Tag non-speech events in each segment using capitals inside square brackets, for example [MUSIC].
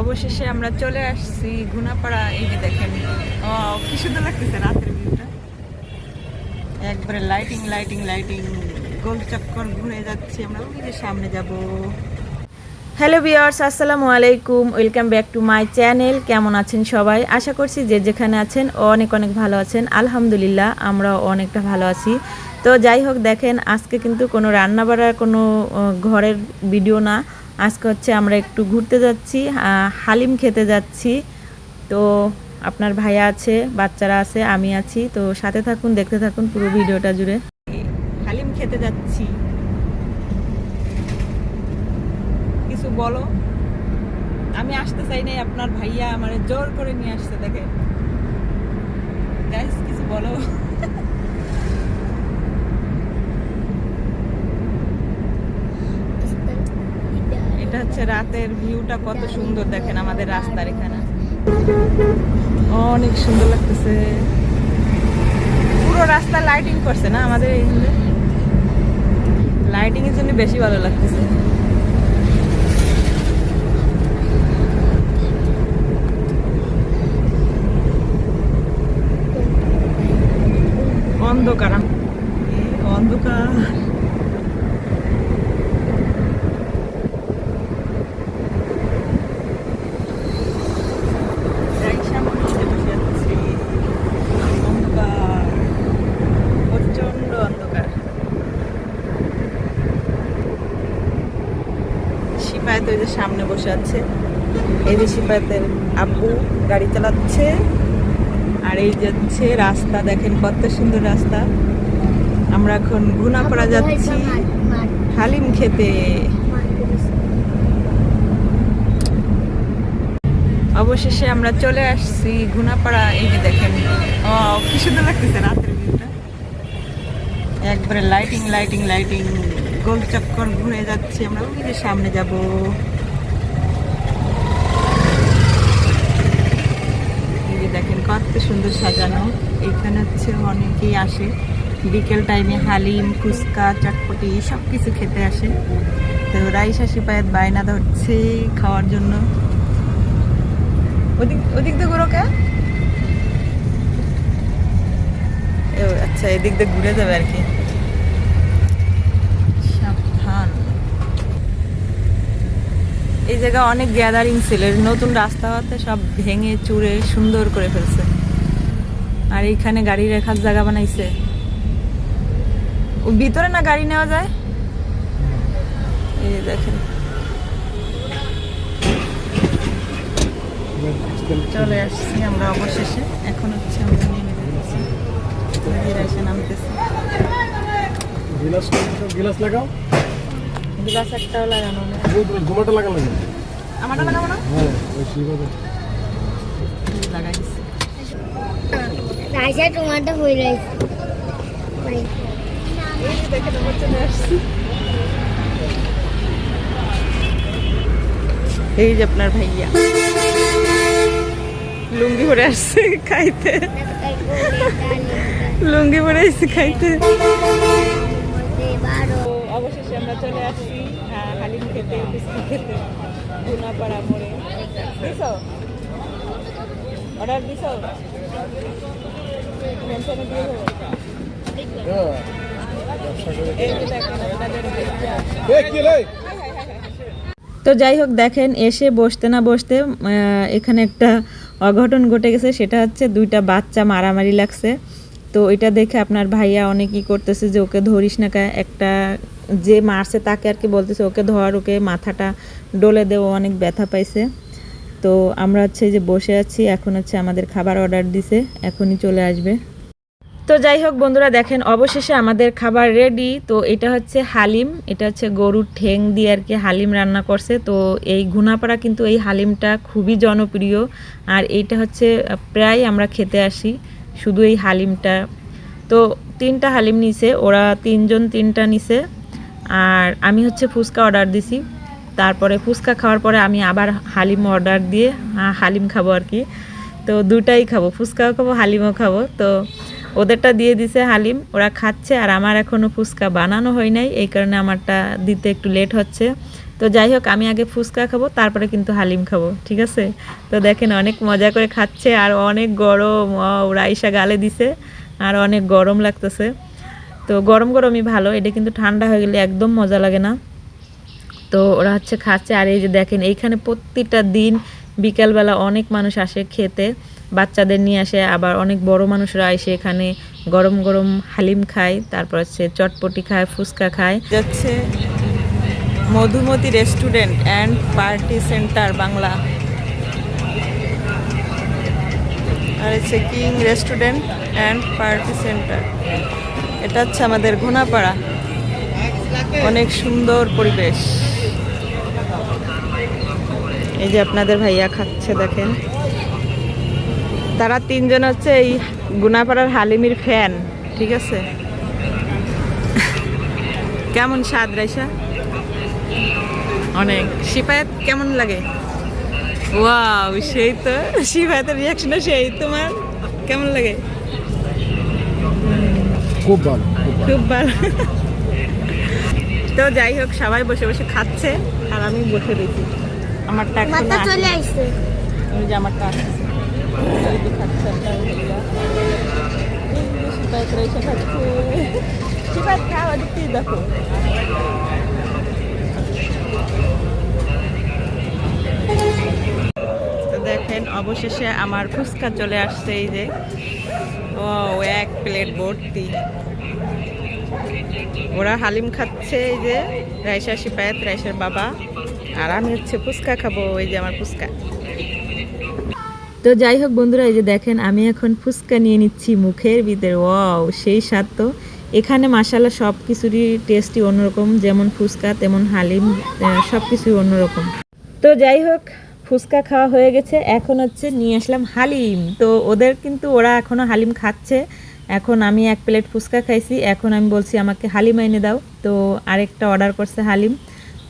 অবশেষে আমরা চলে আসছি গুনাপাড়া, এই যে দেখেন। ও, কি সুন্দর লাগতেছে রাতের ভিউটা। একবারে লাইটিং লাইটিং লাইটিং গোল চক্কর ঘুরে যাচ্ছি আমরা। ওই যে সামনে যাব। হ্যালো বিয়ার্স আসসালামু আলাইকুম। Welcome back to my channel কেমন আছেন সবাই? আশা করছি যে যেখানে আছেন অনেক অনেক ভালো আছেন। আলহামদুলিল্লাহ, আমরাও অনেকটা ভালো আছি। তো যাই হোক, দেখেন, আজকে কিন্তু কোনো রান্না বাড়ার কোনো ঘরের ভিডিও না। আজকে হচ্ছে আমরা একটু ঘুরতে যাচ্ছি হালিম খেতে যাচ্ছি। তো আপনার ভাইয়া আছে, বাচ্চারা আছে, আমি আছি। তো সাথে থাকুন, দেখতে থাকুন পুরো ভিডিওটা জুড়ে। হালিম খেতে যাচ্ছি। কিছু বলো? আমি আসতে চাই নাই, আপনার ভাইয়া আমার জোর করে নিয়ে আসতে দেখে কিছু বলো? এটা হচ্ছে রাতের ভিউটা কত সুন্দর দেখেন আমাদের রাস্তার এখানে। অনেক সুন্দর লাগতেছে। পুরো রাস্তা লাইটিং করছে না আমাদের এই লাইটিং এর জন্য বেশি ভালো লাগতেছে। অন্ধকার। অন্ধকার যাই সামনে দিয়ে বসে আছি। অন্ধকার প্রচণ্ড অন্ধকার সিপাহিত ওই যে সামনে বসে আছে। এই যে সিপাহিতের আব্বু গাড়ি চালাচ্ছে। আর এই যাচ্ছে রাস্তা দেখেন কত সুন্দর রাস্তা। আমরা এখন ঘুনাপাড়া যাচ্ছি হালিম খেতে। অবশেষে আমরা চলে আসছি ঘুনাপাড়া। এই যে দেখেন ও কি সুন্দর লাগতেছে রাতের ভিউটা। একবারে লাইটিং লাইটিং লাইটিং গোল চক্কর ঘুরে যাচ্ছি আমরা ওই যে সামনে যাব এই যে দেখেন কত সুন্দর সাজানো। এখানে হচ্ছে অনেকেই আসে। বিকেল টাইমে হালিম, ফুচকা, চটপটি সব কিছু খেতে আসে। তো রাইস হাসি পায়ের বায়না ধরছে খাওয়ার জন্য। ওদিক ওদিক দিয়ে কে? আচ্ছা এদিক দিয়ে ঘুরে যাবে আর কি। এই জায়গা অনেক গ্যাদারিং ছিল। নতুন রাস্তা হতে সব ভেঙে, চুরে, সুন্দর করে ফেলছে। আর এইখানে গাড়ি রাখার জায়গা বানাইছে। ভিতরে না গাড়ি নেওয়া যায়? এই দেখেন। চলে আসছি আমরা অবশেষে। এখন হচ্ছে আমরা নেমে যাচ্ছি। নামতেছি। গিলাস লাগাও। গ্লাস একটাও লাগানো নেই ঘুমাটা লাগানো লাগে আমারটা লাগাবো না? হ্যাঁ ওই লাগাইছি টমাটো হয়ে রয়েছে। এই যে দেখে তোমার চলে আসছি। এই যে আপনার ভাইয়া। লুঙ্গি পরে আসছে খাইতে। লুঙ্গি পরে আসছে খাইতে। অবশেষে আমরা চলে আসছি। খেতে বিস্কুট খেতে। গুনাপাড়া মোড়ে। দিছ? অর্ডার দিছ? মেনশনে দিয়ে দেবো। এই যে দেখেন আপনাদের তো যাই হোক দেখেন এসে বসতে না বসতে এখানে একটা অঘটন ঘটে গেছে। সেটা হচ্ছে দুইটা বাচ্চা মারামারি লাগছে। তো এটা দেখে আপনার ভাইয়া অনেকই করতেছে যে ওকে ধরিস না কা একটা যে মারছে তাকে আর কি বলতেছে, ওকে ধর, ওকে মাথাটা ডলে দে, ও অনেক ব্যথা পাইছে। তো আমরা হচ্ছে যে বসে আছি, এখন হচ্ছে আমাদের খাবার অর্ডার দিছে, এখনই চলে আসবে। তো যাই হোক বন্ধুরা, দেখেন অবশেষে আমাদের খাবার রেডি তো এটা হচ্ছে হালিম, এটা হচ্ছে গরুর ঠেং দিয়ে আর কি হালিম রান্না করছে। তো এই ঘুনাপাড়া কিন্তু এই হালিমটা খুবই জনপ্রিয়, আর এইটা হচ্ছে প্রায় আমরা খেতে আসি, শুধু এই হালিমটা। তো তিনটা হালিম নিছে, ওরা তিনজন তিনটা নিছে। আর আমি হচ্ছে ফুচকা অর্ডার দিছি। তারপরে ফুচকা খাওয়ার পরে আমি আবার হালিম অর্ডার দিয়ে হালিম খাব আর কি। তো দুটাই খাব, ফুচকাও খাব, হালিমও খাব। তো ওদেরটা দিয়ে দিছে হালিম, ওরা খাচ্ছে আর আমার এখনও ফুচকা বানানো হয় নাই, এই কারণে আমারটা দিতে একটু লেট হচ্ছে। তো যাই হোক, আমি আগে ফুচকা খাব, তারপরে কিন্তু হালিম খাব, ঠিক আছে? তো দেখেন অনেক মজা করে খাচ্ছে আর অনেক গরম ও রাইসা গালে দিছে, আর অনেক গরম লাগতেছে। তো গরম গরমই ভালো, এটা কিন্তু ঠান্ডা হয়ে গেলে একদম মজা লাগে না। তো ওরা হচ্ছে খাচ্ছে, আর এই যে দেখেন, এইখানে প্রত্যেকটা দিন বিকালবেলা অনেক মানুষ আসে খেতে, বাচ্চাদের নিয়ে আসে, আবার অনেক বড় মানুষরা এসে এখানে গরম গরম হালিম খায়, তারপর হচ্ছে চটপটি খায়, ফুচকা খায়। যাচ্ছে Madhumati restaurant and party centre Bangla. আর হচ্ছে king restaurant and party centre. এটা হচ্ছে আমাদের ঘোনাপাড়া অনেক সুন্দর পরিবেশ। এই যে আপনাদের ভাইয়া খাচ্ছে, দেখেন। তারা তিনজন হচ্ছে এই গুনাপাড়ার হালিমির ফ্যান, ঠিক আছে? কেমন স্বাদ রাইসা অনেক। শিপায়াত কেমন লাগে? ওয়াও, সেই তো। শিপায়াতের রিয়াকশনটা সেই। তোমার কেমন লাগে? খুব ভালো খুব ভালো। তো যাই হোক সবাই বসে বসে খাচ্ছে আর আমি বসে দেখি আমার টাকা মাথা চলে আসছে। আমি যে আমারটা আসছে দেখো তো দেখেন অবশেষে আমার ফুচকা চলে আসছে এই যে। ও এক প্লেট ভর্তি। ওরা হালিম খাচ্ছে এই যে রাইসা শিপায়াত রাইসার বাবা। আর আমি হচ্ছে ফুচকা খাব, এই যে আমার ফুচকা। তো যাই হোক বন্ধুরা, এই যে দেখেন, আমি এখন ফুচকা নিয়ে নিচ্ছি মুখের ভিতরে। ওয়াও, সেই স্বাদ তো। এখানে মাসালা সব কিছুরই টেস্টই অন্যরকম, যেমন ফুচকা, তেমন হালিম সব কিছুই অন্যরকম। তো যাই হোক ফুচকা খাওয়া হয়ে গেছে। এখন হচ্ছে নিয়ে আসলাম হালিম। তো ওদের কিন্তু ওরা এখনও হালিম খাচ্ছে। এখন আমি এক প্লেট ফুচকা খাইছি। এখন আমি বলছি, আমাকে হালিম এনে দাও। তো আরেকটা অর্ডার করছে হালিম।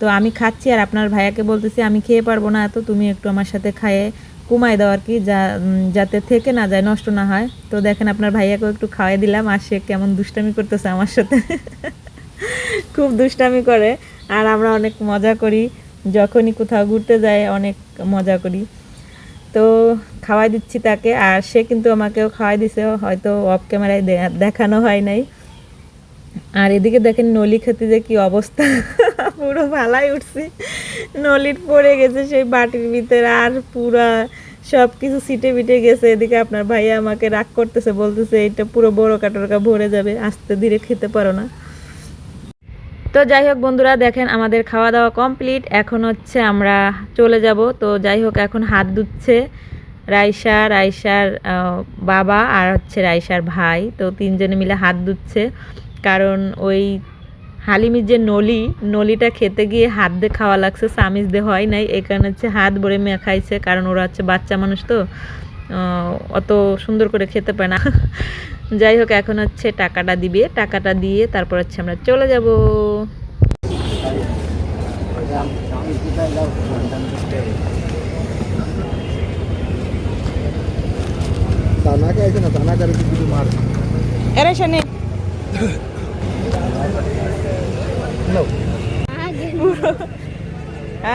তো আমি খাচ্ছি আর আপনার ভাইয়াকে বলতেছি, আমি খেয়ে পারব না, তো তুমি একটু আমার সাথে খাইয়ে কমাই দাও আর কি, যা যাতে থেকে না যায়, নষ্ট না হয়। তো দেখেন আপনার ভাইয়াকেও একটু খাওয়াই দিলাম, আর সে কেমন দুষ্টামি করতেছে আমার সাথে। [LAUGHS] খুব দুষ্টামি করে। আর আমরা অনেক মজা করি। যখনই কোথাও ঘুরতে যাই অনেক মজা করি। তো খাওয়াই দিচ্ছি তাকে, আর সে কিন্তু আমাকেও খাওয়াই দিছে, হয়তো অফ ক্যামেরায় দেখানো হয় নাই। আর এদিকে দেখেন নলি খেতে যে কি অবস্থা, [LAUGHS] পুরো ভালাই উঠছি। নলির পড়ে গেছে সেই বাটির ভিতরে, আর পুরা সব কিছু সিটে বিটে গেছে। এদিকে আপনার ভাইয়া আমাকে রাগ করতেছে, বলতেছে, এটা পুরো বড় কাটরকা ভরে যাবে, আস্তে ধীরে খেতে পারো না। তো যাই হোক বন্ধুরা, দেখেন আমাদের খাওয়া দাওয়া কমপ্লিট এখন হচ্ছে আমরা চলে যাব। তো যাই হোক, এখন হাত ধুচ্ছে রাইসা, রাইসার বাবা আর হচ্ছে রাইসার ভাই। তো তিনজনে মিলে হাত ধুচ্ছে। কারণ ওই হালিমির যে নলি, নলিটা খেতে গিয়ে হাত দিয়ে খাওয়া লাগছে চামিচ দিয়ে হয় নাই। এই কারণে হচ্ছে হাত ভরে মেয়ে খাইছে। কারণ ওরা হচ্ছে বাচ্চা মানুষ তো অত সুন্দর করে খেতে পায় না। যাই হোক এখন হচ্ছে টাকাটা দিবে। টাকাটা দিয়ে তারপর হচ্ছে আমরা চলে যাব। তানাকে আছে না? আর কিছু মার। এরে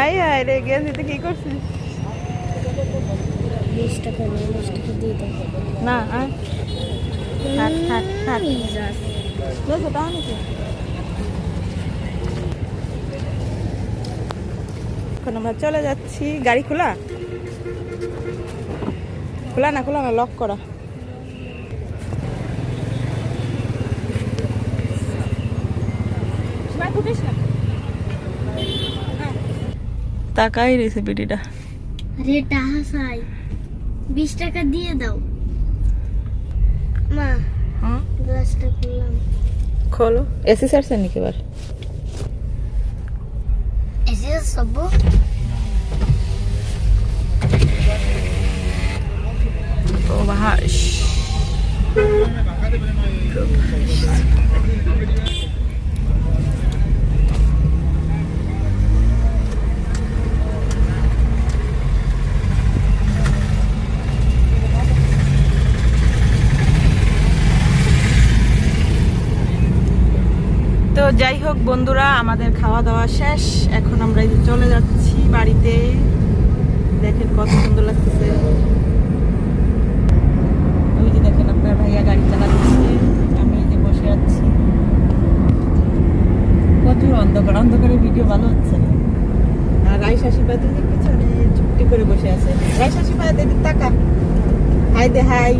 আয় আয় রে গেঞ্জিতে কি করছিস? না আয়। থাক থাক যাস। দেখো তাহলে কি এখন আমরা চলে যাচ্ছি। গাড়ি খোলা? খোলা না খোলা না লক করা। তাকাই রেসিপিটিটা আরে টাহা সাই বিশ টাকা দিয়ে দাও। মা গ্লাসটা খুললাম। খোলো। এসি সারছে নাকি এবার? এসে সব। প্রভাস যাই হোক বন্ধুরা, আমাদের খাওয়া দাওয়া শেষ। এখন আমরা চলে যাচ্ছি বাড়িতে। দেখেন কত সুন্দর লাগতেছে। দেখেন ভাইয়া গাড়ি চালাচ্ছে। আমি এই যে বসে আছি। অন্ধকার। অন্ধকারে ভিডিও ভালো হচ্ছে না। আর করে বসে আছে। হাই দে, হাই।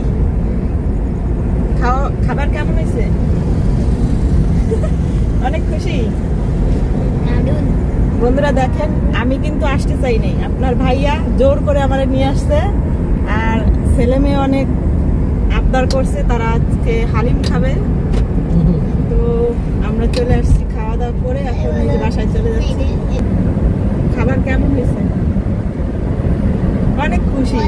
খাওয়া খাবার কেমন হয়েছে? অনেক খুশি। বন্ধুরা দেখেন আমি কিন্তু আসতে চাই নাই। আপনার ভাইয়া জোর করে আমার নিয়ে আসছে আর ছেলে মেয়ে অনেক আবদার করছে তারা আজকে হালিম খাবে। তো আমরা চলে আসছি খাওয়া দাওয়া করে এখন এই বাসায় চলে যাচ্ছি। খাবার কেমন হয়েছে? অনেক খুশি।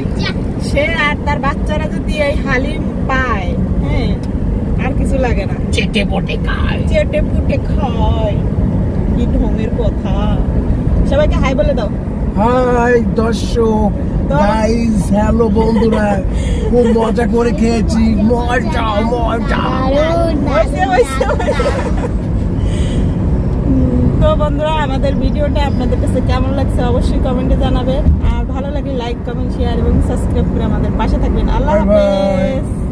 সে আর তার বাচ্চারা যদি এই হালিম পায় হ্যাঁ আর কিছু লাগে না। চেটে পটে খায়। চেটে পুটে খায়। কি ঢঙের কথা। সবাইকে হাই বলে দাও। হাই দর্শক গাইস হ্যালো বন্ধুরা খুব মজা করে খেয়েছি। মজা মজা। তো বন্ধুরা আমাদের ভিডিওটা আপনাদের কাছে কেমন লাগছে অবশ্যই কমেন্টে জানাবেন। আর ভালো লাগলে লাইক কমেন্ট শেয়ার এবং সাবস্ক্রাইব করে আমাদের পাশে থাকবেন। আল্লাহ. হাফেজ।